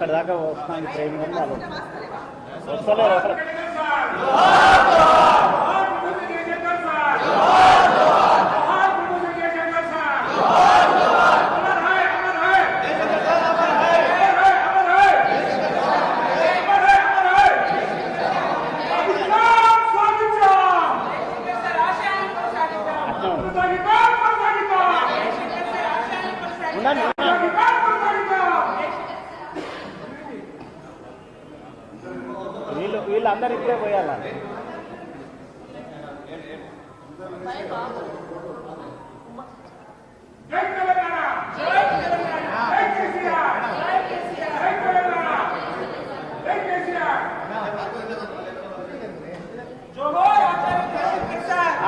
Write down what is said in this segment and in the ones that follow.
అక్కడ దాకా వస్తాను ట్రైన్ కానీ వాళ్ళు వస్తలేరు అసలు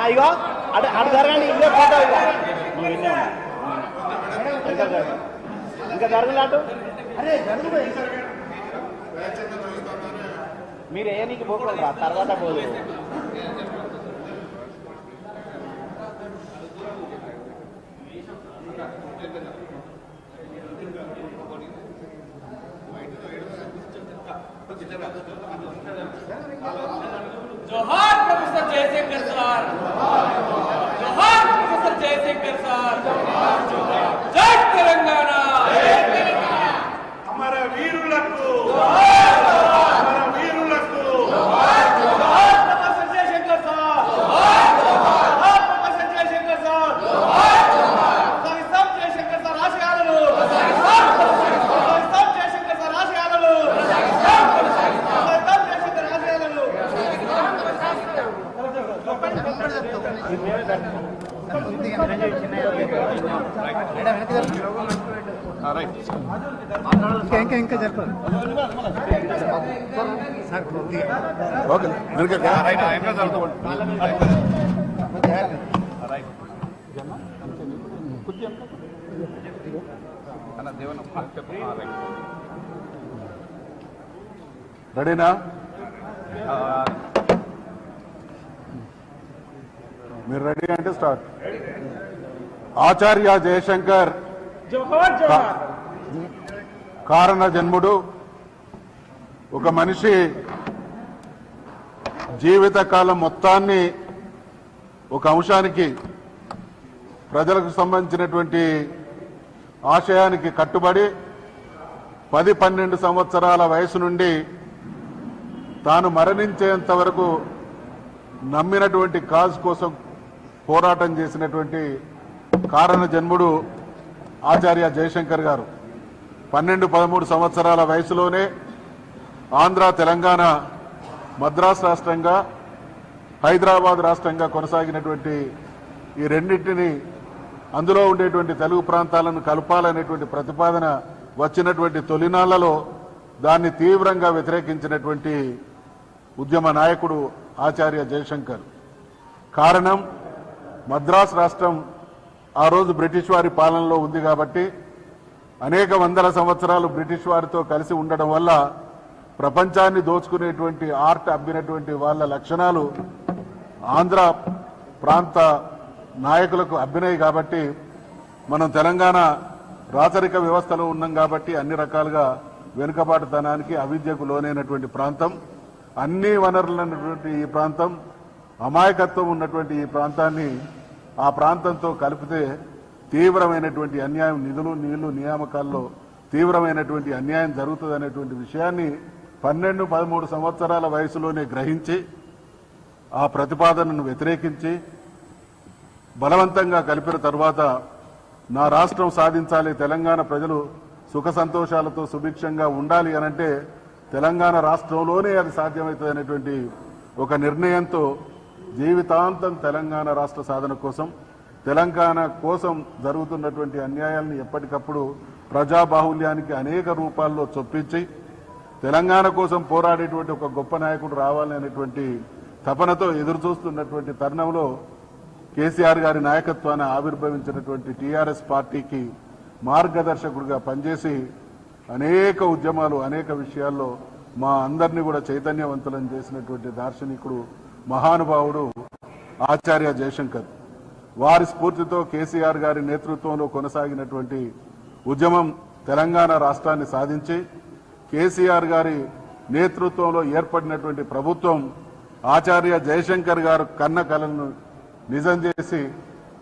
ఇగో అటు అటు జరగండి ఇదే ఫోటో. ఇంకా జరగ ఇంకా జరగలే అటు? అరే జరుగు మీరు ఏ నీకు పోకూడదు తర్వాత పోదు. जोहार प्रोफेसर जयशंकर सर రెడీనా? మీరు రెడీ అంటే స్టార్ట్. ఆచార్య జయశంకర్. కారణ జన్ముడు. ఒక మనిషి జీవితకాలం మొత్తాన్ని ఒక అంశానికి ప్రజలకు సంబంధించినటువంటి ఆశయానికి కట్టుబడి పది పన్నెండు సంవత్సరాల వయసు నుండి తాను మరణించేంత వరకు నమ్మినటువంటి కాజ్ కోసం పోరాటం చేసినటువంటి కారణ జన్ముడు ఆచార్య జయశంకర్ గారు. పన్నెండు పదమూడు సంవత్సరాల వయసులోనే ఆంధ్ర తెలంగాణ మద్రాస్ రాష్ట్రంగా హైదరాబాద్ రాష్ట్రంగా కొనసాగినటువంటి ఈ రెండింటిని అందులో ఉండేటువంటి తెలుగు ప్రాంతాలను కలపాలనేటువంటి ప్రతిపాదన వచ్చినటువంటి తొలినాళ్ళలో దాన్ని తీవ్రంగా వ్యతిరేకించినటువంటి ఉద్యమ నాయకుడు ఆచార్య జయశంకర్. కారణం మద్రాస్ రాష్ట్రం ఆ రోజు బ్రిటిష్ వారి పాలనలో ఉంది కాబట్టి అనేక వందల సంవత్సరాలు బ్రిటిష్ వారితో కలిసి ఉండడం వల్ల ప్రపంచాన్ని దోచుకునేటువంటి ఆర్ట్ అబ్బినటువంటి వాళ్ళ లక్షణాలు ఆంధ్ర ప్రాంత నాయకులకు అబ్బినాయి కాబట్టి మనం తెలంగాణ రాచరిక వ్యవస్థలో ఉన్నాం కాబట్టి అన్ని రకాలుగా వెనుకబాటుతనానికి అవిద్యకు లోనైనటువంటి ప్రాంతం. అన్ని వనరులైనటువంటి ఈ ప్రాంతం అమాయకత్వం ఉన్నటువంటి ఈ ప్రాంతాన్ని ఆ ప్రాంతంతో కలిపితే తీవ్రమైనటువంటి అన్యాయం నిధులు నీళ్ళు నియామకాల్లో తీవ్రమైనటువంటి అన్యాయం జరుగుతుంది అనేటువంటి విషయాన్ని పన్నెండు పదమూడు సంవత్సరాల వయసులోనే గ్రహించి ఆ ప్రతిపాదనను వ్యతిరేకించి బలవంతంగా కలిపిన తర్వాత నా రాష్ట్రం సాధించాలి తెలంగాణ ప్రజలు సుఖ సంతోషాలతో సుభిక్షంగా ఉండాలి అనంటే తెలంగాణ రాష్ట్రంలోనే అది సాధ్యమవుతుంది ఒక నిర్ణయంతో జీవితాంతం తెలంగాణ రాష్ట్ర సాధన కోసం తెలంగాణ కోసం జరుగుతున్నటువంటి అన్యాయాలను ఎప్పటికప్పుడు ప్రజాబాహుల్యానికి అనేక రూపాల్లో చొప్పించి తెలంగాణ కోసం పోరాడేటువంటి ఒక గొప్ప నాయకుడు రావాలి అనేటువంటి తపనతో ఎదురు చూస్తున్నటువంటి తరుణంలో కేసీఆర్ గారి నాయకత్వాన్ని ఆవిర్భవించినటువంటి టీఆర్ఎస్ పార్టీకి మార్గదర్శకుడిగా పనిచేసి అనేక ఉద్యమాలు అనేక విషయాల్లో మా అందరినీ కూడా చైతన్యవంతులను చేసినటువంటి దార్శనికుడు మహానుభావుడు ఆచార్య జయశంకర్. వారి స్ఫూర్తితో కేసీఆర్ గారి నేతృత్వంలో కొనసాగినటువంటి ఉద్యమం తెలంగాణ రాష్ట్రాన్ని సాధించి కేసీఆర్ గారి నేతృత్వంలో ఏర్పడినటువంటి ప్రభుత్వం ఆచార్య జయశంకర్ గారు కన్న కలను నిజం చేసి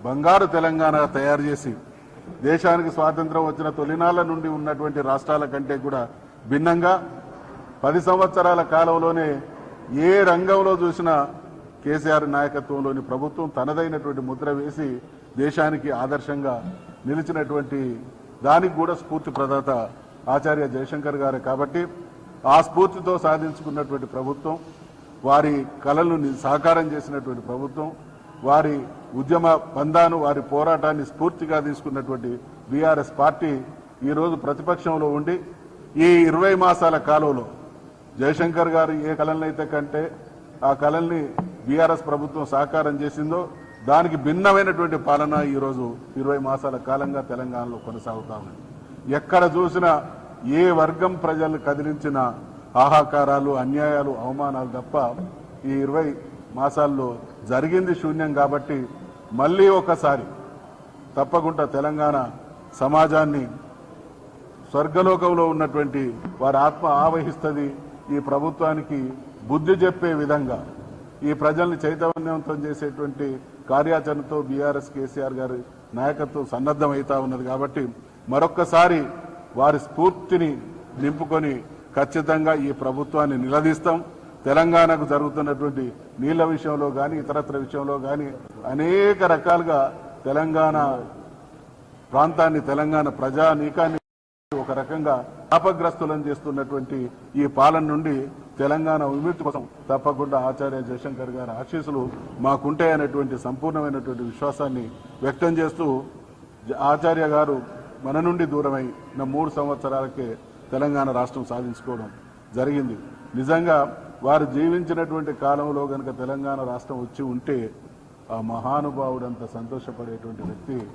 బంగారు తెలంగాణ తయారు చేసి దేశానికి స్వాతంత్రం వచ్చిన తొలినాళ్ళ నుండి ఉన్నటువంటి రాష్ట్రాల కంటే కూడా భిన్నంగా పది సంవత్సరాల కాలంలోనే ఏ రంగంలో చూసినా కేసీఆర్ నాయకత్వంలోని ప్రభుత్వం తనదైనటువంటి ముద్ర వేసి దేశానికి ఆదర్శంగా నిలిచినటువంటి దానికి కూడా స్ఫూర్తి ప్రదాత ఆచార్య జయశంకర్ గారే కాబట్టి ఆ స్ఫూర్తితో సాధించుకున్నటువంటి ప్రభుత్వం వారి కళలను సహకారం సాకారం చేసినటువంటి ప్రభుత్వం వారి ఉద్యమ బంధాను వారి పోరాటాన్ని స్ఫూర్తిగా తీసుకున్నటువంటి బీఆర్ఎస్ పార్టీ ఈరోజు ప్రతిపక్షంలో ఉండి ఈ ఇరవై మాసాల కాలంలో జయశంకర్ గారు ఏ కళలనైతే కంటే ఆ కళల్ని బీఆర్ఎస్ ప్రభుత్వం సాకారం చేసిందో దానికి భిన్నమైనటువంటి పాలన ఈరోజు ఇరవై మాసాల కాలంగా తెలంగాణలో కొనసాగుతా ఉంది. ఎక్కడ చూసినా ఏ వర్గం ప్రజలు కదిలించిన ఆహాకారాలు అన్యాయాలు అవమానాలు తప్ప ఈ ఇరవై మాసాల్లో జరిగింది శూన్యం కాబట్టి మళ్ళీ ఒకసారి తప్పకుండా తెలంగాణ సమాజాన్ని స్వర్గలోకంలో ఉన్నటువంటి వారి ఆత్మ ఆవహిస్తుంది ఈ ప్రభుత్వానికి బుద్ధి చెప్పే విధంగా. ఈ ప్రజల్ని చైతన్యవంతం చేసేటువంటి కార్యాచరణతో బీఆర్ఎస్ కేసీఆర్ గారి నాయకత్వం సన్నద్ధమవుతా ఉన్నది కాబట్టి మరొక్కసారి వారి స్ఫూర్తిని నింపుకొని ఖచ్చితంగా ఈ ప్రభుత్వాన్ని నిలదీస్తాం. తెలంగాణకు జరుగుతున్నటువంటి నీళ్ళ విషయంలో కానీ ఇతరత్ర విషయంలో కానీ అనేక రకాలుగా తెలంగాణ ప్రాంతాన్ని తెలంగాణ ప్రజానీకాన్ని ఒక రకంగా శాపగ్రస్తులను చేస్తున్నటువంటి ఈ పాలన నుండి తెలంగాణ విముక్తి కోసం తప్పకుండా ఆచార్య జయశంకర్ గారి ఆశీస్సులు మాకుంటాయనేటువంటి సంపూర్ణమైనటువంటి విశ్వాసాన్ని వ్యక్తం చేస్తూ ఆచార్య గారు మన నుండి దూరమై నా మూడు సంవత్సరాలకే తెలంగాణ రాష్ట్రం సాధించుకోవడం జరిగింది. నిజంగా వారు జీవించినటువంటి కాలంలో గనక తెలంగాణ రాష్ట్రం వచ్చి ఉంటే ఆ మహానుభావుడంత సంతోషపడేటువంటి వ్యక్తి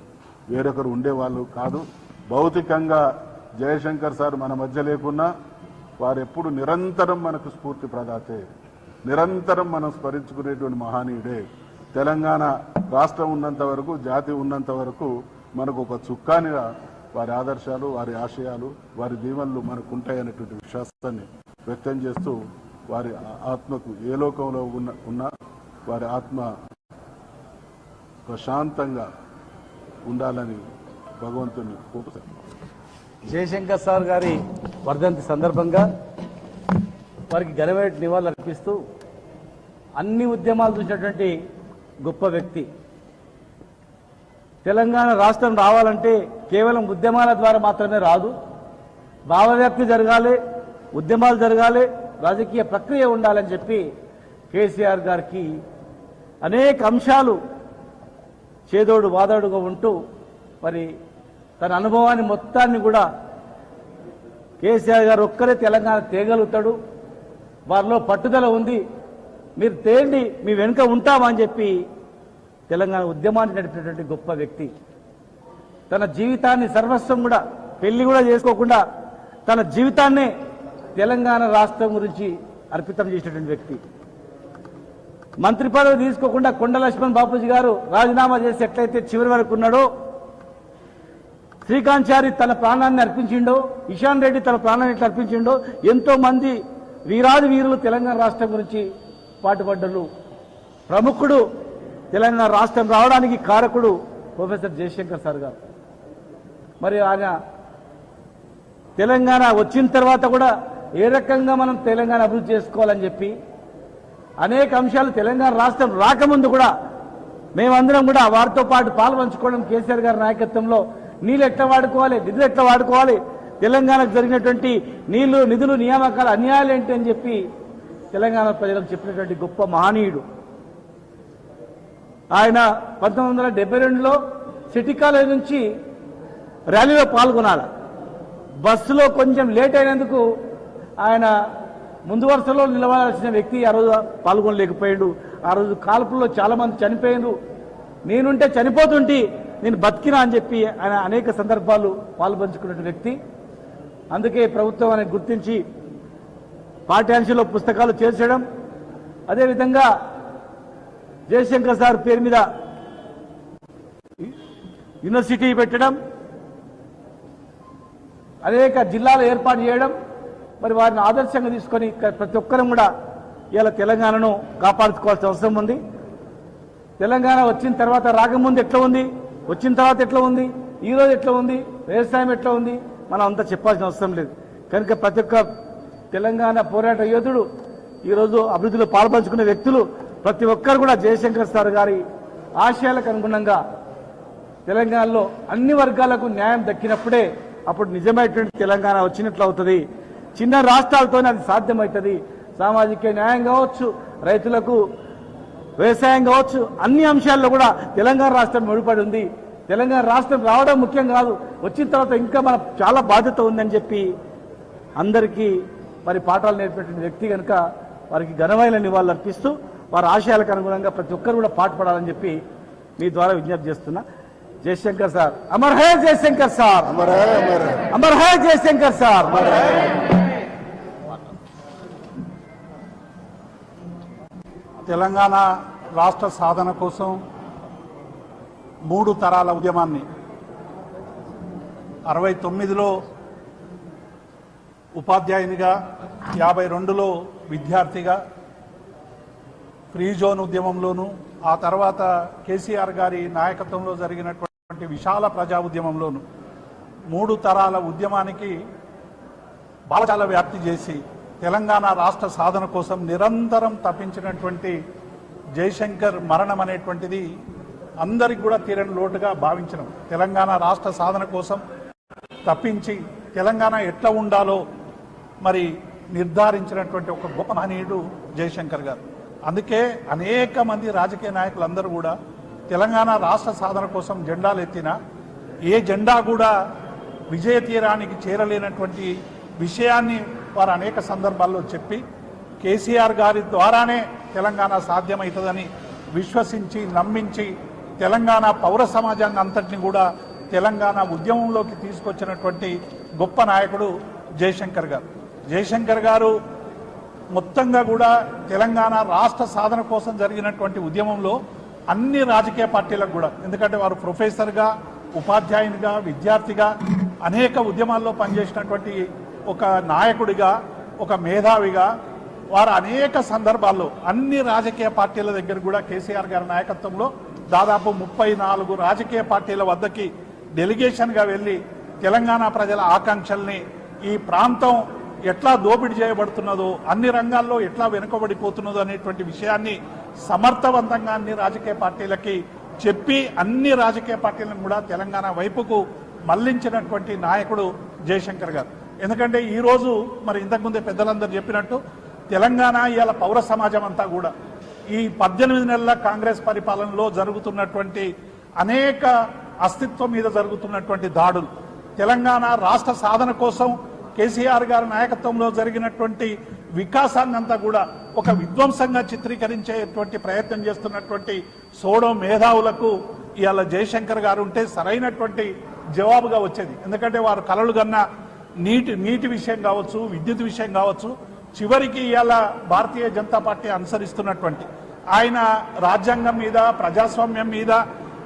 వేరొకరు ఉండేవాళ్ళు కాదు. భౌతికంగా జయశంకర్ సార్ మన మధ్య లేకున్నా వారు ఎప్పుడు నిరంతరం మనకు స్ఫూర్తి ప్రదాతే. నిరంతరం మనం స్మరించుకునేటువంటి మహానీయుడే. తెలంగాణ రాష్ట్రం ఉన్నంత వరకు జాతి ఉన్నంత వరకు మనకు ఒక చుక్కానిగా వారి ఆదర్శాలు వారి ఆశయాలు వారి దీవెనలు మనకు ఉంటాయనేటువంటి విశ్వాసాన్ని వ్యక్తం చేస్తూ వారి ఆత్మకు ఏ లోకంలో ఉన్న ఉన్నా వారి ఆత్మ ప్రశాంతంగా ఉండాలని భగవంతుని కోరుతాను జయశంకర్ సార్ గారి వర్ధంతి సందర్భంగా వారికి ఘనమైన నివాళులు అర్పిస్తూ అన్ని ఉద్యమాలు చూసినటువంటి గొప్ప వ్యక్తి. తెలంగాణ రాష్ట్రం రావాలంటే కేవలం ఉద్యమాల ద్వారా మాత్రమే రాదు. భావవ్యాప్తి జరగాలి ఉద్యమాలు జరగాలి రాజకీయ ప్రక్రియ ఉండాలని చెప్పి కేసీఆర్ గారికి అనేక అంశాలు చేదోడు వాదోడుగా ఉంటూ మరి తన అనుభవాన్ని మొత్తాన్ని కూడా కేసీఆర్ గారు ఒక్కరే తెలంగాణ తేగలుగుతాడు. వారిలో పట్టుదల ఉంది. మీరు తేండి మీ వెనుక ఉంటామని చెప్పి తెలంగాణ ఉద్యమాన్ని నడిపినటువంటి గొప్ప వ్యక్తి తన జీవితాన్ని సర్వస్వం కూడా పెళ్ళి కూడా చేసుకోకుండా తన జీవితాన్నే తెలంగాణ రాష్ట్రం గురించి అర్పితం చేసినటువంటి వ్యక్తి. మంత్రి పదవి తీసుకోకుండా కొండ లక్ష్మణ్ బాపూజీ గారు రాజీనామా చేసి ఎట్లయితే చివరి వరకు ఉన్నాడో శ్రీకాంత్ చారి తన ప్రాణాన్ని అర్పించిండో ఇషాన్ రెడ్డి తన ప్రాణాన్ని ఎట్లా అర్పించిండో ఎంతో మంది వీరాది వీరులు తెలంగాణ రాష్ట్రం గురించి పాటుపడ్డలు ప్రముఖుడు తెలంగాణ రాష్ట్రం రావడానికి కారకుడు ప్రొఫెసర్ జయశంకర్ సార్ గారు. మరి ఆయన తెలంగాణ వచ్చిన తర్వాత కూడా ఏ రకంగా మనం తెలంగాణ అభివృద్ధి చేసుకోవాలని చెప్పి అనేక అంశాలు తెలంగాణ రాష్ట్రం రాకముందు కూడా మేమందరం కూడా వారితో పాటు పాలు పంచుకోవడం కేసీఆర్ గారి నాయకత్వంలో నీళ్ళు ఎట్లా వాడుకోవాలి నిధులు ఎట్లా వాడుకోవాలి తెలంగాణకు జరిగినటువంటి నీళ్ళు నిధులు నియామకాలు అన్యాయాలు ఏంటి అని చెప్పి తెలంగాణ ప్రజలకు చెప్పినటువంటి గొప్ప మహనీయుడు. ఆయన పంతొమ్మిది వందల రెండులో సిటీ కాలేజ్ నుంచి ర్యాలీలో పాల్గొనాలి? బస్సులో కొంచెం లేట్ అయినందుకు ఆయన ముందు వరుసలో నిలవాల్సిన వ్యక్తి ఆ రోజు పాల్గొనలేకపోయాడు. ఆ రోజు కాల్పుల్లో చాలా మంది చనిపోయారు నేనుంటే చనిపోతుంటే నేను బతికినా అని చెప్పి ఆయన అనేక సందర్భాలు పాల్పంచుకున్న వ్యక్తి. అందుకే ప్రభుత్వం ఆయన గుర్తించి పాఠ్యాంశంలో పుస్తకాలు చేర్చడం. అదేవిధంగా జయశంకర్ సార్ పేరు మీద యూనివర్సిటీ పెట్టడం. అనేక జిల్లాలు ఏర్పాటు చేయడం మరి వారిని ఆదర్శంగా తీసుకొని ప్రతి ఒక్కరం కూడా ఇలా తెలంగాణను కాపాడుకోవాల్సిన అవసరం ఉంది. తెలంగాణ వచ్చిన తర్వాత రాకముందు ఎట్లా ఉంది? వచ్చిన తర్వాత ఎట్లా ఉంది? ఈ రోజు ఎట్లా ఉంది? వ్యవసాయం ఎట్లా ఉంది? మనం అంతా చెప్పాల్సిన అవసరం లేదు. కనుక ప్రతి ఒక్క తెలంగాణ పోరాట యోధుడు ఈరోజు అభివృద్ధిలో పాల్పంచుకునే వ్యక్తులు ప్రతి ఒక్కరు కూడా జయశంకర్ సార్ గారి ఆశయాలకు అనుగుణంగా తెలంగాణలో అన్ని వర్గాలకు న్యాయం దక్కినప్పుడే అప్పుడు నిజమైనటువంటి తెలంగాణ వచ్చినట్లు అవుతుంది. చిన్న రాష్ట్రాలతోనే అది సాధ్యమవుతుంది సామాజిక న్యాయం కావచ్చు రైతులకు వ్యవసాయం కావచ్చు అన్ని అంశాల్లో కూడా తెలంగాణ రాష్ట్రం ముడిపడి ఉంది. తెలంగాణ రాష్ట్రం రావడం ముఖ్యం కాదు. వచ్చిన తర్వాత ఇంకా మన చాలా బాధ్యత ఉందని చెప్పి అందరికీ మరి పాఠాలు నేర్పేటువంటి వ్యక్తి కనుక వారికి ఘనమైన నివాళులు అర్పిస్తూ వారి ఆశయాలకు అనుగుణంగా ప్రతి ఒక్కరు కూడా పాటుపడాలని చెప్పి మీ ద్వారా విజ్ఞప్తి చేస్తున్నా. జయశంకర్ సార్. అమర్ హే జయశంకర్ సార్. అమర్ హై, జయశంకర్ సార్. తెలంగాణ రాష్ట్ర సాధన కోసం మూడు తరాల ఉద్యమాన్ని అరవై తొమ్మిదిలో ఉపాధ్యాయునిగా యాభై రెండులో విద్యార్థిగా ఫ్రీ జోన్ ఉద్యమంలోను ఆ తర్వాత కేసీఆర్ గారి నాయకత్వంలో జరిగినటువంటి విశాల ప్రజా ఉద్యమంలోను మూడు తరాల ఉద్యమానికి బాలచాల వ్యాప్తి చేసి తెలంగాణ రాష్ట్ర సాధన కోసం నిరంతరం తప్పించినటువంటి జయశంకర్ మరణం అనేటువంటిది అందరికి కూడా తీరని లోటుగా భావించడం తెలంగాణ రాష్ట్ర సాధన కోసం తప్పించి తెలంగాణ ఎట్లా ఉండాలో మరి నిర్ధారించినటువంటి ఒక గొప్ప మహనీయుడు జయశంకర్ గారు. అందుకే అనేక మంది రాజకీయ నాయకులందరూ కూడా తెలంగాణ రాష్ట్ర సాధన కోసం జెండాలు ఎత్తిన ఏ జెండా కూడా విజయ తీరానికి చేరలేనటువంటి విషయాన్ని వారు అనేక సందర్భాల్లో చెప్పి కేసీఆర్ గారి ద్వారానే తెలంగాణ సాధ్యమవుతుందని విశ్వసించి నమ్మించి తెలంగాణ పౌర సమాజాన్ని అంతటిని కూడా తెలంగాణ ఉద్యమంలోకి తీసుకొచ్చినటువంటి గొప్ప నాయకుడు జయశంకర్ గారు. జయశంకర్ గారు మొత్తంగా కూడా తెలంగాణ రాష్ట్ర సాధన కోసం జరిగినటువంటి ఉద్యమంలో అన్ని రాజకీయ పార్టీలకు కూడా. ఎందుకంటే వారు ప్రొఫెసర్గా ఉపాధ్యాయునిగా విద్యార్థిగా అనేక ఉద్యమాల్లో పనిచేసినటువంటి ఒక నాయకుడిగా ఒక మేధావిగా వారు అనేక సందర్భాల్లో అన్ని రాజకీయ పార్టీల దగ్గర కూడా కేసీఆర్ గారి నాయకత్వంలో దాదాపు ముప్పై నాలుగు రాజకీయ పార్టీల వద్దకి డెలిగేషన్గా వెళ్ళి తెలంగాణ ప్రజల ఆకాంక్షల్ని ఈ ప్రాంతం ఎట్లా దోపిడీ చేయబడుతున్నదో అన్ని రంగాల్లో ఎట్లా వెనుకబడిపోతున్నదో అనేటువంటి విషయాన్ని సమర్థవంతంగా అన్ని రాజకీయ పార్టీలకి చెప్పి అన్ని రాజకీయ పార్టీలను కూడా తెలంగాణ వైపుకు మళ్ళించినటువంటి నాయకుడు జయశంకర్ గారు. ఎందుకంటే ఈ రోజు మరి ఇంతకుముందే పెద్దలందరూ చెప్పినట్టు తెలంగాణ ఇవాళ పౌర సమాజం అంతా కూడా ఈ పద్దెనిమిది నెలల కాంగ్రెస్ పరిపాలనలో జరుగుతున్నటువంటి అనేక అస్తిత్వం మీద జరుగుతున్నటువంటి దాడులు. తెలంగాణ రాష్ట్ర సాధన కోసం కేసీఆర్ గారి నాయకత్వంలో జరిగినటువంటి వికాసాన్ని అంతా కూడా ఒక విధ్వంసంగా చిత్రీకరించేటువంటి ప్రయత్నం చేస్తున్నటువంటి సోడో మేధావులకు ఇవాళ జయశంకర్ గారు ఉంటే సరైనటువంటి జవాబుగా వచ్చేది. ఎందుకంటే వారు కలలు కన్నా నీటి నీటి విషయం కావచ్చు విద్యుత్ విషయం కావచ్చు చివరికి ఇవాళ భారతీయ జనతా పార్టీ అనుసరిస్తున్నటువంటి ఆయన రాజ్యాంగం మీద ప్రజాస్వామ్యం మీద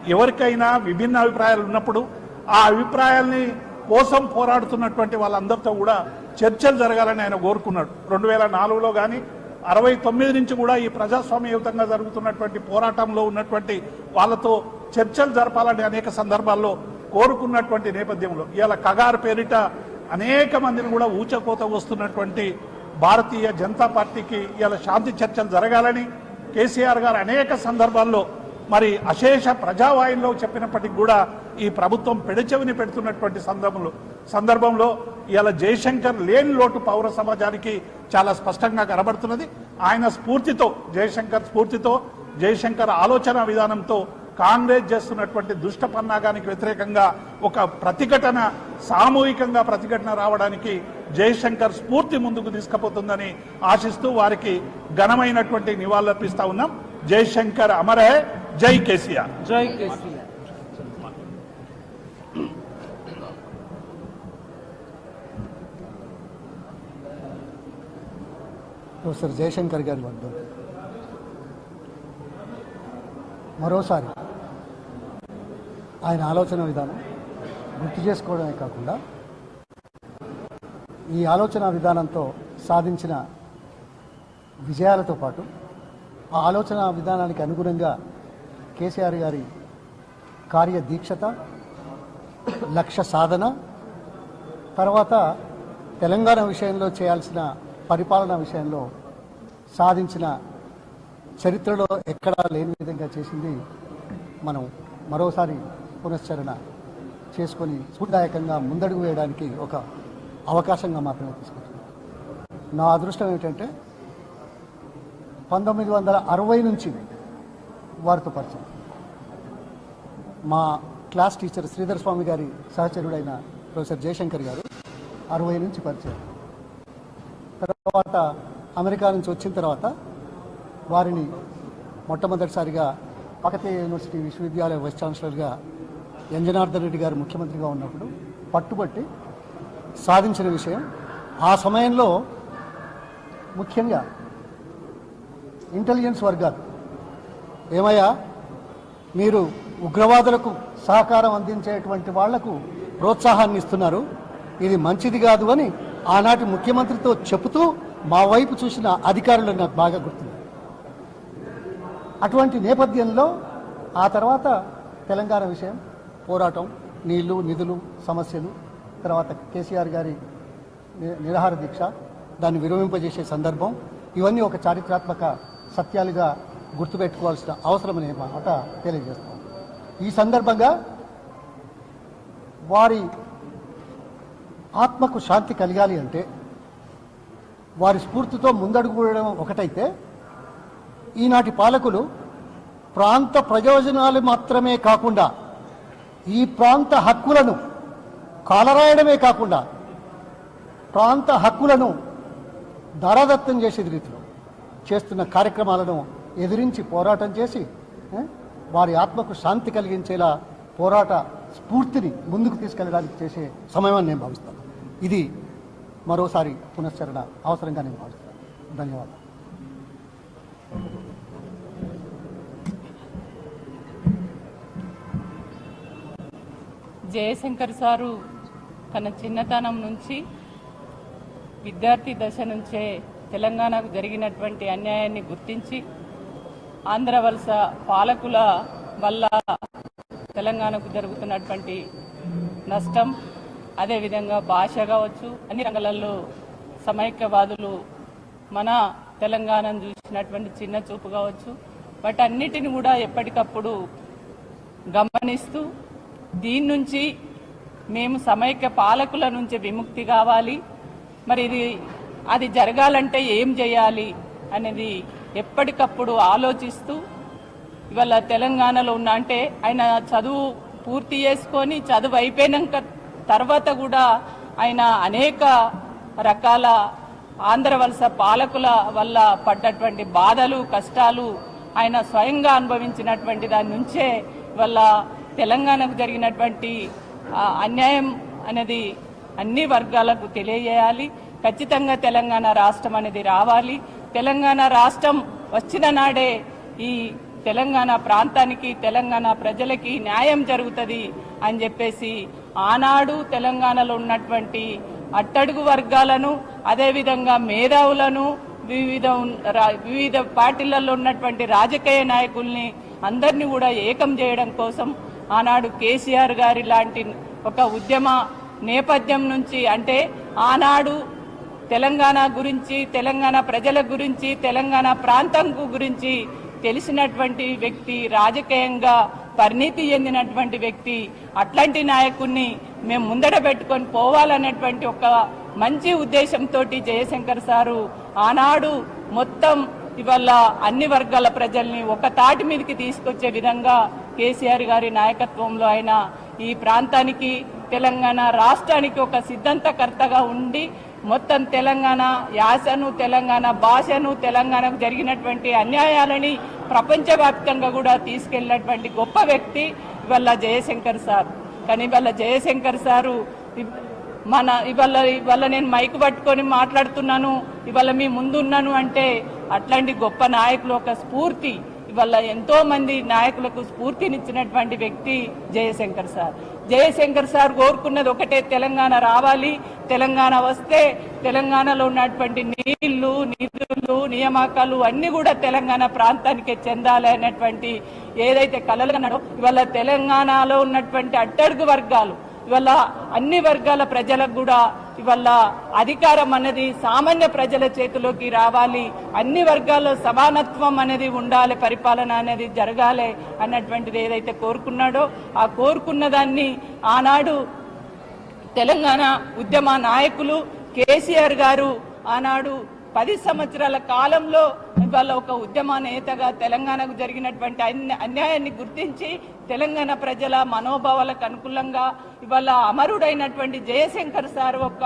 ఎవరికైనా విభిన్న అభిప్రాయాలు ఉన్నప్పుడు ఆ అభిప్రాయాల్ని కోసం పోరాడుతున్నటువంటి వాళ్ళందరితో కూడా చర్చలు జరగాలని ఆయన కోరుకున్నాడు. రెండు వేల నాలుగులో కానీ అరవై తొమ్మిది నుంచి కూడా ఈ ప్రజాస్వామ్యయుతంగా జరుగుతున్నటువంటి పోరాటంలో ఉన్నటువంటి వాళ్ళతో చర్చలు జరపాలని అనేక సందర్భాల్లో కోరుకున్నటువంటి నేపథ్యంలో. ఇవాళ కగారు పేరిట అనేక మందిని కూడా ఊచకోత వస్తున్నటువంటి భారతీయ జనతా పార్టీకి ఇవాళ శాంతి చర్చలు జరగాలని కేసీఆర్ గారు అనేక సందర్భాల్లో మరి అశేష ప్రజావాయుల్లో చెప్పినప్పటికీ కూడా ఈ ప్రభుత్వం పెడచెవిని పెడుతున్నటువంటి సందర్భంలో సందర్భంలో ఇలా జయశంకర్ లేని లోటు పౌర సమాజానికి చాలా స్పష్టంగా కనబడుతున్నది. ఆయన స్ఫూర్తితో జయశంకర్ స్ఫూర్తితో జయశంకర్ ఆలోచన విధానంతో కాంగ్రెస్ చేస్తున్నటువంటి దుష్ట పన్నాగానికి వ్యతిరేకంగా ఒక ప్రతిఘటన సామూహికంగా ప్రతిఘటన రావడానికి జయశంకర్ స్ఫూర్తి ముందుకు తీసుకుపోతుందని ఆశిస్తూ వారికి ఘనమైనటువంటి నివాళులర్పిస్తా ఉన్నాం. జయశంకర్ అమరే జై కేసీఆర్. జై కేసీఆర్. ప్రొఫెసర్ జయశంకర్ గారి వద్ద. మరోసారి ఆయన ఆలోచన విధానం గుర్తు చేసుకోవడమే కాకుండా ఈ ఆలోచన విధానంతో సాధించిన విజయాలతో పాటు ఆ ఆలోచన విధానానికి అనుగుణంగా కేసీఆర్ గారి కార్యదీక్షత లక్ష్య సాధన తర్వాత తెలంగాణ విషయంలో చేయాల్సిన పరిపాలన విషయంలో సాధించిన చరిత్రలో ఎక్కడా లేని విధంగా చేసింది మనం మరోసారి పునశ్చరణ చేసుకొని స్ఫూర్తిదాయకంగా ముందడుగు వేయడానికి ఒక అవకాశంగా మాత్రమే తీసుకుంటున్నాం నా అదృష్టం ఏమిటంటే పంతొమ్మిది వందల అరవై నుంచి వారితో పరిచయం. మా క్లాస్ టీచర్ శ్రీధర్ స్వామి గారి సహచరుడైన ప్రొఫెసర్ జయశంకర్ గారు అరవై నుంచి పరిచయం. తర్వాత అమెరికా నుంచి వచ్చిన తర్వాత వారిని మొట్టమొదటిసారిగా పకతే యూనివర్సిటీ విశ్వవిద్యాలయ వైస్ ఛాన్సలర్గా ఎంజనార్దన్ రెడ్డి గారు ముఖ్యమంత్రిగా ఉన్నప్పుడు పట్టుబట్టి సాధించిన విషయం. ఆ సమయంలో ముఖ్యంగా ఇంటెలిజెన్స్ వర్గాలు. ఏమయ్యా? మీరు ఉగ్రవాదులకు సహకారం అందించేటువంటి వాళ్ళకు ప్రోత్సాహాన్ని ఇస్తున్నారు. ఇది మంచిది కాదు అని ఆనాటి ముఖ్యమంత్రితో చెబుతూ మా వైపు చూసిన అధికారులు నాకు బాగా గుర్తుంది. అటువంటి నేపథ్యంలో ఆ తర్వాత తెలంగాణ విషయం పోరాటం నీళ్ళు నిధులు సమస్యలు తర్వాత కేసీఆర్ గారి ని- నిరాహార దీక్ష దాన్ని విరమింపజేసే సందర్భం ఇవన్నీ ఒక చారిత్రాత్మక సత్యాలుగా గుర్తుపెట్టుకోవాల్సిన అవసరమనే మాట తెలియజేస్తాం. ఈ సందర్భంగా వారి ఆత్మకు శాంతి కలగాలి అంటే వారి స్ఫూర్తితో ముందడుగు ఒకటైతే ఈనాటి పాలకులు ప్రాంత ప్రయోజనాలు మాత్రమే కాకుండా ఈ ప్రాంత హక్కులను కాలరాయడమే కాకుండా ప్రాంత హక్కులను ధారాదత్తం చేసే రీతిలో చేస్తున్న కార్యక్రమాలను ఎదిరించి పోరాటం చేసి వారి ఆత్మకు శాంతి కలిగించేలా పోరాట స్ఫూర్తిని ముందుకు తీసుకెళ్ళడానికి చేసే సమయం నేను భావిస్తాను. ఇది మరోసారి పునశ్చరణ అవసరంగా నేను భావిస్తాను ధన్యవాదాలు. జయశంకర్ సారు తన చిన్నతనం నుంచి విద్యార్థి దశ నుంచే తెలంగాణకు జరిగినటువంటి అన్యాయాన్ని గుర్తించి ఆంధ్ర వలస పాలకుల వల్ల తెలంగాణకు జరుగుతున్నటువంటి నష్టం అదేవిధంగా భాష కావచ్చు అన్ని రంగాలలో సమైక్యవాదులు మన తెలంగాణను చూసినటువంటి చిన్న చూపు కావచ్చు వాటన్నిటిని కూడా ఎప్పటికప్పుడు గమనిస్తూ దీని నుంచి మేము సమైక్య పాలకుల నుంచి విముక్తి కావాలి. మరి ఇది అది జరగాలంటే ఏం చేయాలి అనేది ఎప్పటికప్పుడు ఆలోచిస్తూ ఇవాళ తెలంగాణలో ఉన్న అంటే ఆయన చదువు పూర్తి చేసుకొని చదువు అయిపోయినాక తర్వాత కూడా ఆయన అనేక రకాల ఆంధ్ర వలస పాలకుల వల్ల పడ్డటువంటి బాధలు కష్టాలు ఆయన స్వయంగా అనుభవించినటువంటి దాని నుంచే వల్ల తెలంగాణకు జరిగినటువంటి అన్యాయం అనేది అన్ని వర్గాలకు తెలియజేయాలి. ఖచ్చితంగా తెలంగాణ రాష్ట్రం అనేది రావాలి. తెలంగాణ రాష్ట్రం వచ్చిన నాడే ఈ తెలంగాణ ప్రాంతానికి తెలంగాణ ప్రజలకి న్యాయం జరుగుతుంది. అని చెప్పేసి ఆనాడు తెలంగాణలో ఉన్నటువంటి అట్టడుగు వర్గాలను అదేవిధంగా మేధావులను వివిధ రా- వివిధ పార్టీలలో ఉన్నటువంటి రాజకీయ నాయకుల్ని అందరినీ కూడా ఏకం చేయడం కోసం ఆనాడు కేసీఆర్ గారి లాంటి ఒక ఉద్యమ నేపథ్యం నుంచి అంటే ఆనాడు తెలంగాణ గురించి తెలంగాణ ప్రజల గురించి తెలంగాణ ప్రాంతం గురించి తెలిసినటువంటి వ్యక్తి రాజకీయంగా పరిణితి చెందినటువంటి వ్యక్తి అట్లాంటి నాయకుడిని మేము ముందట పెట్టుకొని పోవాలనేటువంటి ఒక మంచి ఉద్దేశంతో జయశంకర్ సారు ఆనాడు మొత్తం ఇవాళ అన్ని వర్గాల ప్రజల్ని ఒక తాటి మీదకి తీసుకొచ్చే విధంగా కేసీఆర్ గారి నాయకత్వంలో ఆయన ఈ ప్రాంతానికి తెలంగాణ రాష్ట్రానికి ఒక సిద్ధాంతకర్తగా ఉండి మొత్తం తెలంగాణ యాసను తెలంగాణ భాషను తెలంగాణకు జరిగినటువంటి అన్యాయాలని ప్రపంచవ్యాప్తంగా కూడా తీసుకెళ్ళినటువంటి గొప్ప వ్యక్తి ఇవాళ జయశంకర్ సార్. కానీ ఇవాళ జయశంకర్ సారు మన ఇవాళ ఇవాళ నేను మైక్ పట్టుకొని మాట్లాడుతున్నాను ఇవాళ మీ ముందున్నాను అంటే అట్లాంటి గొప్ప నాయకులు ఒక స్ఫూర్తి. ఇవాళ ఎంతో మంది నాయకులకు స్ఫూర్తినిచ్చినటువంటి వ్యక్తి జయశంకర్ సార్. జయశంకర్ సార్ కోరుకున్నది ఒకటే తెలంగాణ రావాలి తెలంగాణ వస్తే తెలంగాణలో ఉన్నటువంటి నీళ్ళు నిధులు నియామకాలు అన్ని కూడా తెలంగాణ ప్రాంతానికి చెందాలి అనేటువంటి ఏదైతే కలలు కన్నాడో ఇవాళ తెలంగాణలో ఉన్నటువంటి అట్టడుగు వర్గాలు ఇవాళ అన్ని వర్గాల ప్రజలకు కూడా ఇవల్ల అధికారం అనేది సామాన్య ప్రజల చేతిలోకి రావాలి. అన్ని వర్గాల్లో సమానత్వం అనేది ఉండాలి పరిపాలన అనేది జరగాలి అన్నటువంటిది ఏదైతే కోరుకున్నాడో ఆ కోరుకున్న దాన్ని ఆనాడు తెలంగాణ ఉద్యమ నాయకులు కేసీఆర్ గారు ఆనాడు పది సంవత్సరాల కాలంలో ఇవాళ ఒక ఉద్యమ నేతగా తెలంగాణకు జరిగినటువంటి అన్ని అన్యాయాన్ని గుర్తించి తెలంగాణ ప్రజల మనోభావాలకు అనుకూలంగా ఇవాళ అమరుడైనటువంటి జయశంకర్ సార్ ఒక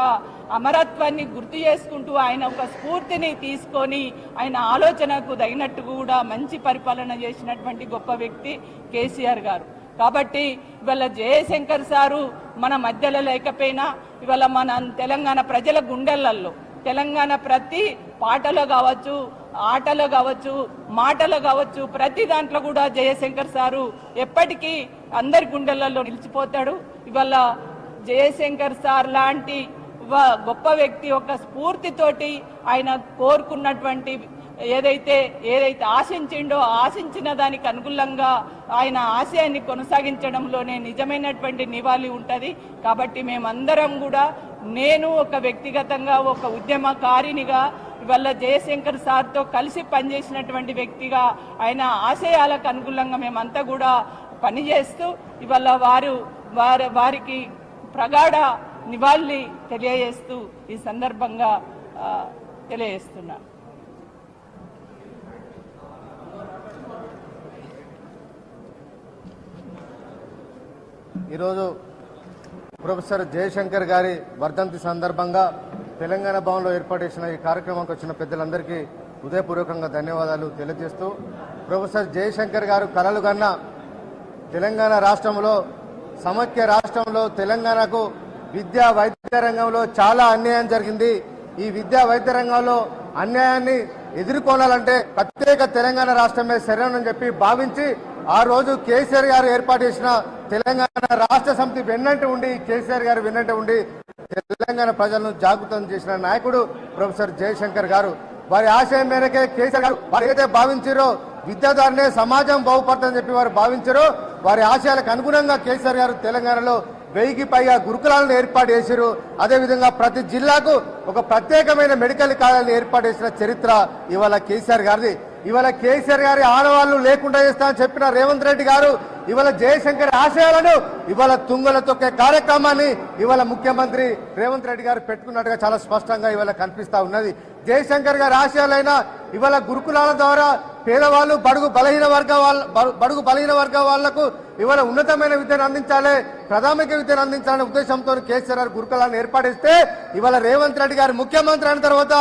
అమరత్వాన్ని గుర్తు చేసుకుంటూ ఆయన ఒక స్ఫూర్తిని తీసుకొని ఆయన ఆలోచనకు తగినట్టు కూడా మంచి పరిపాలన చేసినటువంటి గొప్ప వ్యక్తి కేసీఆర్ గారు. కాబట్టి ఇవాళ జయశంకర్ సారు మన మధ్యలో లేకపోయినా ఇవాళ మన తెలంగాణ ప్రజల గుండెలల్లో తెలంగాణ ప్రతి పాటలో కావచ్చు ఆటలో కావచ్చు మాటలో కావచ్చు ప్రతి దాంట్లో కూడా జయశంకర్ సారు ఎప్పటికీ అందరి గుండెలలో నిలిచిపోతాడు. ఇవాళ జయశంకర్ సార్ లాంటి వ- గొప్ప వ్యక్తి ఒక స్ఫూర్తితోటి ఆయన కోరుకున్నటువంటి ఏదైతే ఏదైతే ఆశించిండో ఆశించిన దానికి అనుకూలంగా ఆయన ఆశయాన్ని కొనసాగించడంలోనే నిజమైనటువంటి నివాళి ఉంటుంది. కాబట్టి మేమందరం కూడా నేను ఒక వ్యక్తిగతంగా ఒక ఉద్యమకారినిగా ఇవాళ జయశంకర్ సార్తో కలిసి పనిచేసినటువంటి వ్యక్తిగా ఆయన ఆశయాలకు అనుకూలంగా మేమంతా కూడా పనిచేస్తూ ఇవాళ వారు వారి వారికి ప్రగాఢ నివాళి తెలియజేస్తూ ఈ సందర్భంగా తెలియజేస్తున్నా. ఈరోజు ప్రొఫెసర్ జయశంకర్ గారి వర్ధంతి సందర్భంగా తెలంగాణ భవన్లో ఏర్పాటు చేసిన ఈ కార్యక్రమానికి వచ్చిన పెద్దలందరికీ హృదయపూర్వకంగా ధన్యవాదాలు తెలియజేస్తూ ప్రొఫెసర్ జయశంకర్ గారు కలలు కన్న తెలంగాణ రాష్ట్రంలో సమైక్య రాష్ట్రంలో తెలంగాణకు విద్యా వైద్య రంగంలో చాలా అన్యాయం జరిగింది. ఈ విద్యా వైద్య రంగంలో అన్యాయాన్ని ఎదుర్కొనాలంటే ప్రత్యేక తెలంగాణ రాష్ట్రమే శరణని చెప్పి భావించి ఆ రోజు కేసీఆర్ గారు ఏర్పాటు చేసిన తెలంగాణ రాష్ట్ర సమితి వెన్నంటి ఉండి కేసీఆర్ గారు విన్నట్టు ఉండి తెలంగాణ ప్రజలను జాగృతం చేసిన నాయకుడు ప్రొఫెసర్ జయశంకర్ గారు. వారి ఆశయం మేరకే కేసీఆర్ గారు వారు ఏదైతే భావించారో విద్యాధారనే సమాజం బాగుపడుతుందని చెప్పి వారు భావించారో వారి ఆశయాలకు అనుగుణంగా కేసీఆర్ గారు తెలంగాణలో వెయ్యికి పైగా గురుకులాలను ఏర్పాటు చేశారు అదేవిధంగా ప్రతి జిల్లాకు ఒక ప్రత్యేకమైన మెడికల్ కాలేజీని ఏర్పాటు చేసిన చరిత్ర ఇవాళ కేసీఆర్ గారిది. ఇవాళ కేసీఆర్ గారి ఆడవాళ్ళు లేకుండా చేస్తామని చెప్పిన రేవంత్ రెడ్డి గారు ఇవాళ జయశంకర్ ఆశయాలను ఇవాళ తుంగల తొక్కే కార్యక్రమాన్ని ఇవాళ ముఖ్యమంత్రి రేవంత్ రెడ్డి గారు పెట్టుకున్నట్టుగా చాలా స్పష్టంగా ఇవాళ కనిపిస్తా ఉన్నది. జయశంకర్ గారి ఆశయాలైన ఇవాళ గురుకులాల ద్వారా పేదవాళ్ళు బడుగు బలహీన వర్గ వాళ్ళ బడుగు బలహీన వర్గ వాళ్ళకు ఇవాళ ఉన్నతమైన విద్యను అందించాలి ప్రాథమిక విద్యను అందించాలనే ఉద్దేశంతో కేసీఆర్ గారు గురుకులాలను ఏర్పాటిస్తే ఇవాళ రేవంత్ రెడ్డి గారు ముఖ్యమంత్రి అయిన తర్వాత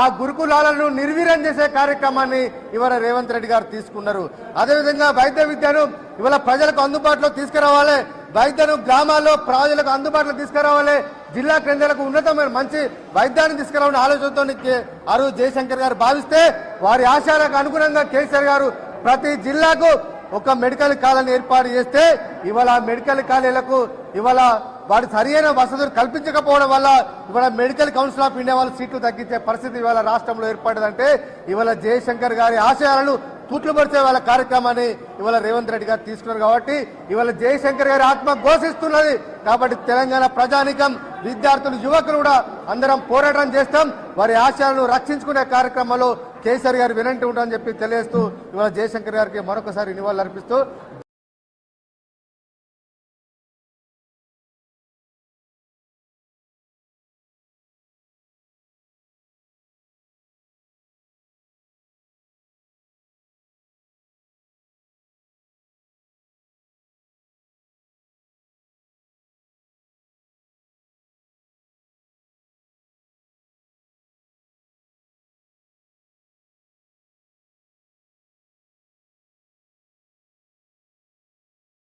ఆ గురుకులాలను నిర్వీర్యం చేసే కార్యక్రమాన్ని ఇవాళ రేవంత్ రెడ్డి గారు తీసుకున్నారు. అదేవిధంగా వైద్య విద్యను ఇవాళ ప్రజలకు అందుబాటులో తీసుకురావాలి. వైద్యను గ్రామాల్లో ప్రజలకు అందుబాటులో తీసుకురావాలి. జిల్లా కేంద్రాలకు ఉన్నతమైన మంచి వైద్యాన్ని తీసుకురావాలని ఆలోచనతో ఆ రోజు జయశంకర్ గారు భావిస్తే వారి ఆశయాలకు అనుగుణంగా కేసీఆర్ గారు ప్రతి జిల్లాకు ఒక మెడికల్ కాలేజీని ఏర్పాటు చేస్తే ఇవాళ మెడికల్ కాలేజీలకు ఇవాళ వారి సరైన వసతులు కల్పించకపోవడం వల్ల ఇవాళ మెడికల్ కౌన్సిల్ ఆఫ్ ఇండియా వాళ్ళు సీట్లు తగ్గించే పరిస్థితి ఇవాళ రాష్ట్రంలో ఏర్పడిందంటే ఇవాళ జయశంకర్ గారి ఆశయాలను పుట్లు పడితే వాళ్ళ కార్యక్రమాన్ని ఇవాళ రేవంత్ రెడ్డి గారు తీసుకున్నారు కాబట్టి ఇవాళ జయశంకర్ గారి ఆత్మ ఘోషిస్తున్నది. కాబట్టి తెలంగాణ ప్రజానికం విద్యార్థులు యువకులు కూడా అందరం పోరాటం చేస్తాం. వారి ఆశయాలను రక్షించుకునే కార్యక్రమంలో కేసీఆర్ గారు వినంటి ఉంటామని చెప్పి తెలియజేస్తూ ఇవాళ జయశంకర్ గారికి మరొకసారి నివాళులు అర్పిస్తూ